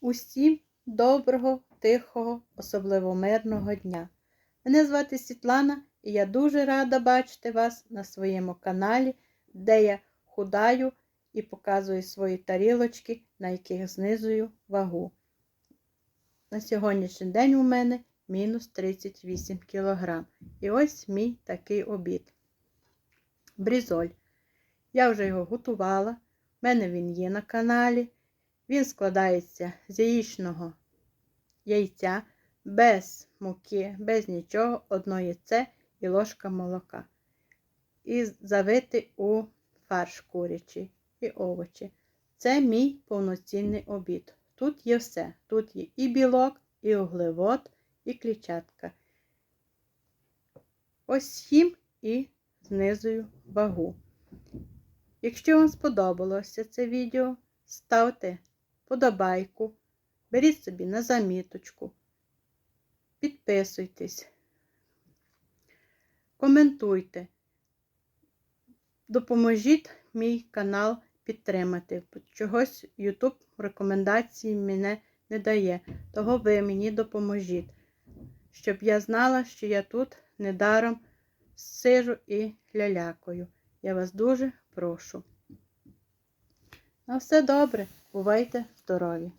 Усім доброго, тихого, особливо мирного дня. Мене звати Світлана і я дуже рада бачити вас на своєму каналі, де я худаю і показую свої тарілочки, на яких знизую вагу. На сьогоднішній день у мене мінус 38 кг. І ось мій такий обід. Брізоль. Я вже його готувала. У мене він є на каналі. Він складається з яєчного яйця без муки, без нічого, одно яйце і ложка молока. І завити у фарш курячий і овочі. Це мій повноцінний обід. Тут є все. Тут є і білок, і углевод, і клітчатка. Ось їм і знизую вагу. Якщо вам сподобалося це відео, ставте подобайку, беріть собі на заміточку, підписуйтесь, коментуйте, допоможіть мій канал підтримати. Чогось YouTube рекомендації мене не дає, того ви мені допоможіть, щоб я знала, що я тут недаром сижу і лялякою. Я вас дуже прошу. На все добре, бувайте здорові!